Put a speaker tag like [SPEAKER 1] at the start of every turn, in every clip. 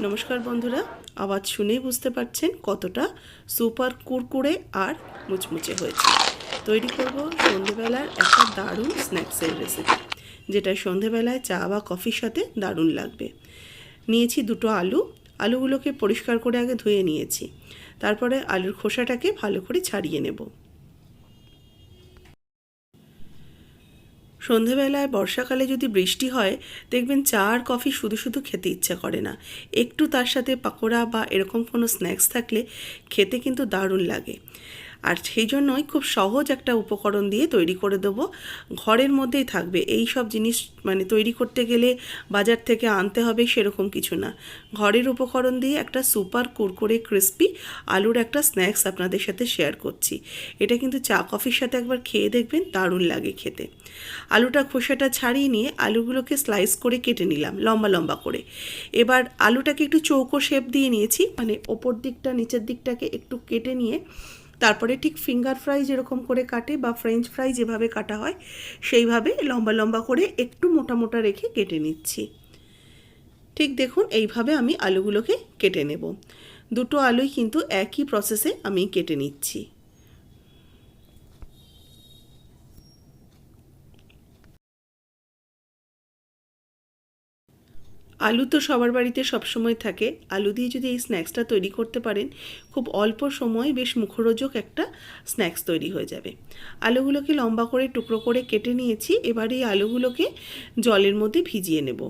[SPEAKER 1] নমস্কার বন্ধুরা, আওয়াজ শুনেই বুঝতে পারছেন কতটা সুপার কুরকুরে আর মুচমুচে হয়েছে। তৈরি করব সন্ধেবেলার একটা দারুণ স্ন্যাক্সের রেসিপি যেটা সন্ধেবেলায় চা বা কফির সাথে দারুণ লাগবে। নিয়েছি দুটো আলু, আলুগুলোকে পরিষ্কার করে আগে ধুয়ে নিয়েছি। তারপরে আলুর খোসাটাকে ভালো করে ছাড়িয়ে নেব। সন্ধেবেলায় বর্ষাকালে যদি বৃষ্টি হয়, দেখবেন চা আর কফি শুধু শুধু খেতে ইচ্ছা করে না। একটু তার সাথে পাকোড়া বা এরকম কোনো স্ন্যাক্স থাকলে খেতে কিন্তু দারুণ লাগে। আর সেই জন্যই খুব সহজ একটা উপকরণ দিয়ে তৈরি করে দেবো। ঘরের মধ্যেই থাকবে। এই সব জিনিস মানে তৈরি করতে গেলে বাজার থেকে আনতে হবে সেরকম কিছু না। ঘরের উপকরণ দিয়ে একটা সুপার কুরকুরে ক্রিস্পি আলুর একটা স্ন্যাক্স আপনাদের সাথে শেয়ার করছি। এটা কিন্তু চা কফির সাথে একবার খেয়ে দেখবেন, দারুণ লাগে খেতে। আলুটা খোসাটা ছাড়িয়ে নিয়ে আলুগুলোকে স্লাইস করে কেটে নিলাম, লম্বা লম্বা করে। এবার আলুটাকে একটু চৌকো শেপ দিয়ে নিয়েছি। মানে ওপর দিকটা, নিচের দিকটাকে একটু কেটে নিয়ে তারপরে ঠিক ফিঙ্গার ফ্রাই যেরকম করে কাটে বা ফ্রেঞ্চ ফ্রাই যেভাবে কাটা হয়, সেইভাবে লম্বা লম্বা করে একটু মোটা মোটা রেখে কেটে নিচ্ছি। ঠিক দেখুন, এইভাবে আমি আলুগুলোকে কেটে নেব। দুটো আলুই কিন্তু একই প্রসেসে আমি কেটে নিচ্ছি। আলু তো সবার বাড়িতে সবসময় থাকে। আলু দিয়ে যদি এই স্ন্যাক্সটা তৈরি করতে পারেন, খুব অল্প সময় বেশ মুখরোচক একটা স্ন্যাক্স তৈরি হয়ে যাবে। আলুগুলোকে লম্বা করে, টুকরো করে কেটে নিয়েছি, এবার এই আলুগুলোকে জলের মধ্যে ভিজিয়ে নেব।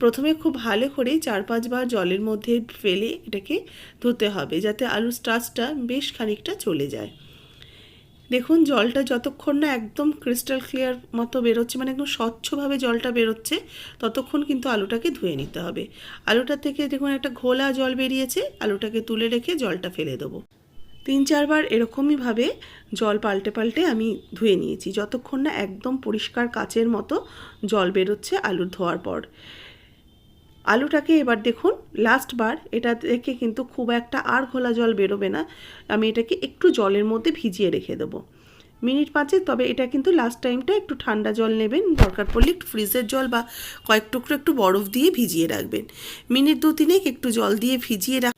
[SPEAKER 1] প্রথমে খুব ভালো করে চার পাঁচবার জলের মধ্যে ফেলে এটাকে ধুতে হবে, যাতে আলুর স্টাচটা বেশ খানিকটা চলে যায়। দেখুন, জলটা যতক্ষণ না একদম ক্রিস্টাল ক্লিয়ার মতো বেরোচ্ছে মানে একদম স্বচ্ছভাবে জলটা বেরোচ্ছে, ততক্ষণ কিন্তু আলুটাকে ধুয়ে নিতে হবে। আলুটা থেকে দেখুন, একটা ঘোলা জল বেরিয়েছে, আলুটাকে তুলে রেখে জলটা ফেলে দেবো। তিন চারবার এরকমইভাবে জল পাল্টে পাল্টে আমি ধুয়ে নিয়েছি, যতক্ষণ না একদম পরিষ্কার কাচের মতো জল বেরোচ্ছে আলুর ধোয়ার পর। আলুটাকে এবার দেখুন লাস্টবার এটা থেকে কিন্তু খুব একটা আর ঘোলা জল বেরোবে না। আমি এটাকে একটু জলের মধ্যে ভিজিয়ে রেখে দেবো। মিনিট পাঁচে তবে এটা কিন্তু লাস্ট টাইমটা একটু ঠান্ডা জল নেবেন। দরকার পড়লে একটু ফ্রিজের জল বা কয়েক টুকরো একটু বরফ দিয়ে ভিজিয়ে রাখবেন। মিনিট দু তিনেক একটু জল দিয়ে ভিজিয়ে রাখ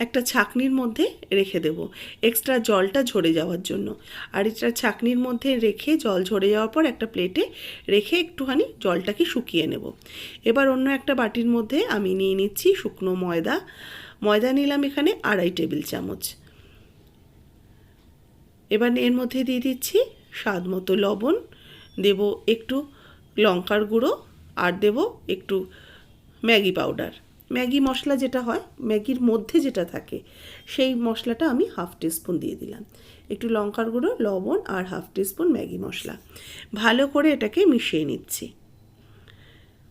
[SPEAKER 1] একটা ছাকনির মধ্যে রেখে দেব। এক্সট্রা জলটা ঝরে যাওয়ার জন্য। আর এটা ছাকনির মধ্যে রেখে জল ঝরে যাওয়ার পর একটা প্লেটে রেখে একটুখানি জলটাকে শুকিয়ে নেব। এবার অন্য একটা বাটির মধ্যে আমি নিয়ে নিচ্ছি শুকনো ময়দা। ময়দা নিলাম এখানে আড়াই টেবিল চামচ। এবার এর মধ্যে দিয়ে দিচ্ছি স্বাদ মতো লবণ। দেব একটু লঙ্কার গুঁড়ো আর দেব একটু ম্যাগি পাউডার। ম্যাগি মশলা যেটা হয়, ম্যাগির মধ্যে যেটা থাকে, সেই মশলাটা আমি হাফ টিস্পুন দিয়ে দিলাম। একটু লঙ্কার গুঁড়ো, লবণ আর হাফ টিস্পুন ম্যাগি মশলা। ভালো করে এটাকে মিশিয়ে নিচ্ছি।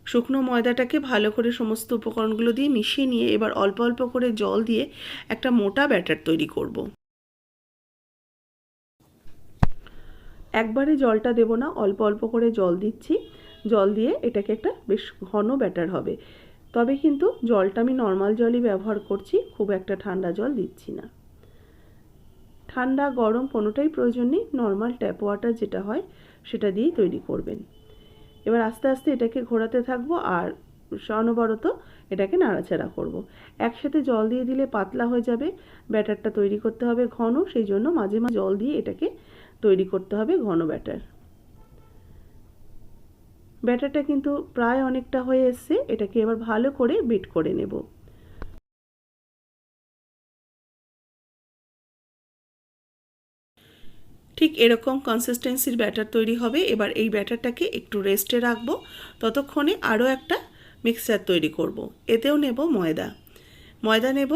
[SPEAKER 1] শুকনো ময়দাটাকে ভালো করে সমস্ত উপকরণগুলো দিয়ে মিশিয়ে নিয়ে এবার অল্প অল্প করে জল দিয়ে একটা মোটা ব্যাটার তৈরি করব। একবারে জলটা দেব না, অল্প অল্প করে জল দিচ্ছি। জল দিয়ে এটাকে একটা বেশ ঘন ব্যাটার হবে। তবে কিন্তু জলটা আমি নর্মাল জলই ব্যবহার করছি, খুব একটা ঠান্ডা জল দিচ্ছি না। ঠান্ডা, গরম কোনোটাই প্রয়োজন নেই নর্মাল ট্যাপ ওয়াটার যেটা হয় সেটা দিয়েই তৈরি করবেন। এবার আস্তে আস্তে এটাকে ঘোরাতে থাকব আর অনবরত এটাকে নাড়াচাড়া করব। একসাথে জল দিয়ে দিলে পাতলা হয়ে যাবে, ব্যাটারটা তৈরি করতে হবে ঘন, সেই জন্য মাঝে মাঝে জল দিয়ে এটাকে তৈরি করতে হবে ঘন ব্যাটার। ব্যাটারটা কিন্তু প্রায় অনেকটা হয়ে এসছে, এটাকে এবার ভালো করে বিট করে নেব। ঠিক এরকম কনসিস্টেন্সির ব্যাটার তৈরি হবে, এবার এই ব্যাটারটাকে একটু রেস্টে রাখব, ততক্ষণে আরও একটা মিক্সচার তৈরি করব। এতেও নেব ময়দা। ময়দা নেব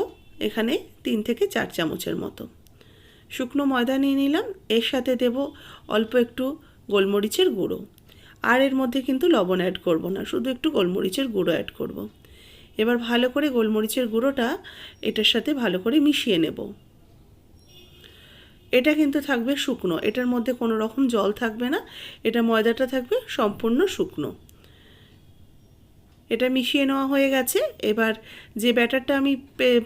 [SPEAKER 1] এখানে তিন থেকে চার চামচের মতো। শুকনো ময়দা নিয়ে নিলাম, এর সাথে দেব অল্প একটু গোলমরিচের গুঁড়ো। আর এর মধ্যে কিন্তু লবণ অ্যাড করব না, শুধু একটু গোলমরিচের গুঁড়ো অ্যাড করব। এবার ভালো করে গোলমরিচের গুঁড়োটা এটার সাথে ভালো করে মিশিয়ে নেব এটা কিন্তু থাকবে শুকনো, এটার মধ্যে কোনো রকম জল থাকবে না, এটা ময়দাটা থাকবে সম্পূর্ণ শুকনো এটা মিশিয়ে নেওয়া হয়ে গেছে। এবার যে ব্যাটারটা আমি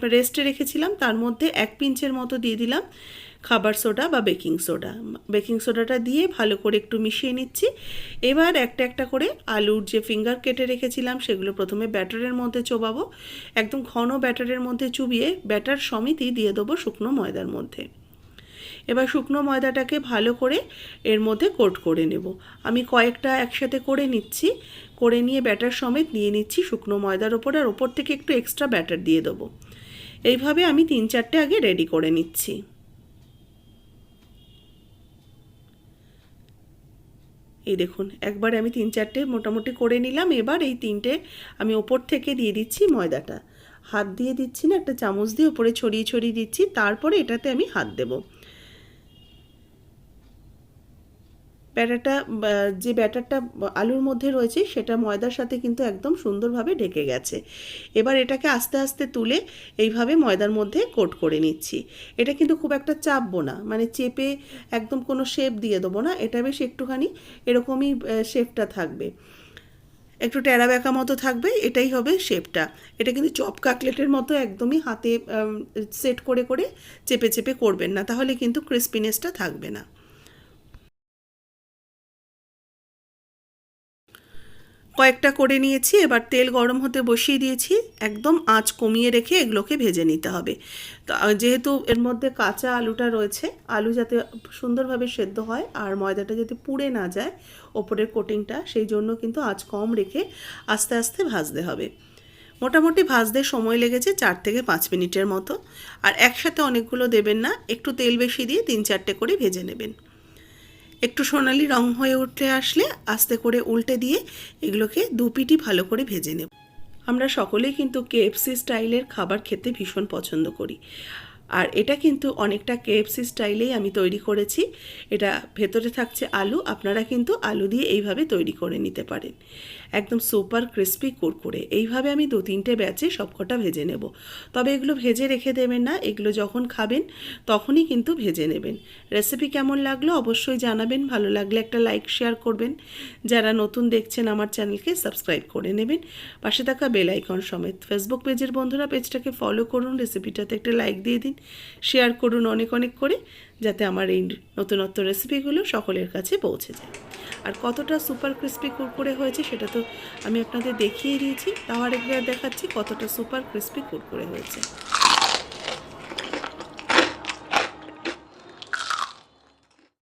[SPEAKER 1] রেস্টে রেখেছিলাম, তার মধ্যে এক পিঞ্চের মতো দিয়ে দিলাম খাবার সোডা বা বেকিং সোডা। বেকিং সোডাটা দিয়ে ভালো করে একটু মিশিয়ে নিচ্ছি। এবার একটা একটা করে আলুর যে ফিঙ্গার কেটে রেখেছিলাম, সেগুলো প্রথমে ব্যাটারের মধ্যে চোবাবো। একদম ঘন ব্যাটারের মধ্যে চুবিয়ে ব্যাটার সমিতি দিয়ে দেবো শুকনো ময়দার মধ্যে। এবার শুকনো ময়দাটাকে ভালো করে এর মধ্যে কোট করে নেব। আমি কয়েকটা একসাথে করে নিচ্ছি। করে নিয়ে ব্যাটার সমেত নিয়ে নিচ্ছি শুকনো ময়দার ওপর, আর ওপর থেকে একটু এক্সট্রা ব্যাটার দিয়ে দেবো। এইভাবে আমি তিন চারটে আগে রেডি করে নিচ্ছি। এই দেখুন, একবার আমি তিন চারটে মোটামুটি করে নিলাম। এবার এই তিনটে আমি ওপর থেকে দিয়ে দিচ্ছি ময়দাটা। হাত দিয়ে দিচ্ছি না, একটা চামচ দিয়ে ওপরে ছড়িয়ে ছড়িয়ে দিচ্ছি। তারপরে এটাতে আমি হাত দেবো। ব্যাটারটা যে ব্যাটারটা আলুর মধ্যে রয়েছে, সেটা ময়দার সাথে কিন্তু একদম সুন্দরভাবে ঢেকে গেছে। এবার এটাকে আস্তে আস্তে তুলে এইভাবে ময়দার মধ্যে কোট করে নিচ্ছি। এটা কিন্তু খুব একটা চাপবো না মানে চেপে একদম কোনো শেপ দিয়ে দেবো না, এটা বেশ একটুখানি এরকমই শেপটা থাকবে। একটু টেরা ব্যাকা মতো থাকবে, এটাই হবে শেপটা এটা কিন্তু চপ কাটলেটের মতো একদমই হাতে সেট করে করে চেপে চেপে করবেন না, তাহলে কিন্তু ক্রিস্পিনেসটা থাকবে না। কয়েকটা করে নিয়েছি, এবার তেল গরম হতে বসিয়ে দিয়েছি। একদম আঁচ কমিয়ে রেখে এগুলোকে ভেজে নিতে হবে। যেহেতু এর মধ্যে কাঁচা আলুটা রয়েছে, আলু যাতে সুন্দরভাবে সেদ্ধ হয় আর ময়দাটা যাতে পুড়ে না যায় ওপরের কোটিংটা, সেই জন্য কিন্তু আঁচ কম রেখে আস্তে আস্তে ভাজতে হবে। মোটামুটি ভাজতে সময় লেগেছে চার থেকে পাঁচ মিনিটের মতো। আর একসাথে অনেকগুলো দেবেন না, একটু তেল বেশি দিয়ে তিন চারটে করে ভেজে নেবেন। একটু সোনালি রং হয়ে উঠতে আসলে আস্তে করে উল্টে দিয়ে এগুলোকে দু পিটি ভালো করে ভেজে নেব। আমরা সকলেই কিন্তু কেএফসি স্টাইলের খাবার খেতে ভীষণ পছন্দ করি। আর এটা কিন্তু অনেকটা কেএফসি স্টাইলেই আমি তৈরি করেছি। এটা ভেতরে থাকছে আলু, আপনারা কিন্তু আলু দিয়ে এইভাবে তৈরি করে নিতে পারেন। একদম সুপার ক্রিস্পি কুরকুরে। এইভাবে আমি দু তিনটে ব্যাচে সবকটা ভেজে নেব। তবে এগুলো ভেজে রেখে দেবেন না, এগুলো যখন খাবেন তখনই কিন্তু ভেজে নেবেন। রেসিপি কেমন লাগল অবশ্যই জানাবেন, ভালো লাগলে একটা লাইক, শেয়ার করবেন। যারা নতুন দেখছেন আমার চ্যানেলকে সাবস্ক্রাইব করে নেবেন। পাশে থাকা বেল আইকন সমেত ফেসবুক পেজের বন্ধুরা পেজটাকে ফলো করুন, রেসিপিটাতে একটা লাইক দিয়ে দিন। শেয়ার করুন অনেক অনেক করে, যাতে আমার এই নতুনত্ব রেসিপিগুলো সকলের কাছে পৌঁছে যায়। আর কতটা সুপার ক্রিস্পি কুরকুরে হয়েছে সেটা তো আমি আপনাদের দেখিয়ে দিয়েছি। তাও আরেকবার দেখাচ্ছি কতটা সুপার ক্রিস্পি কুরকুরে হয়েছে।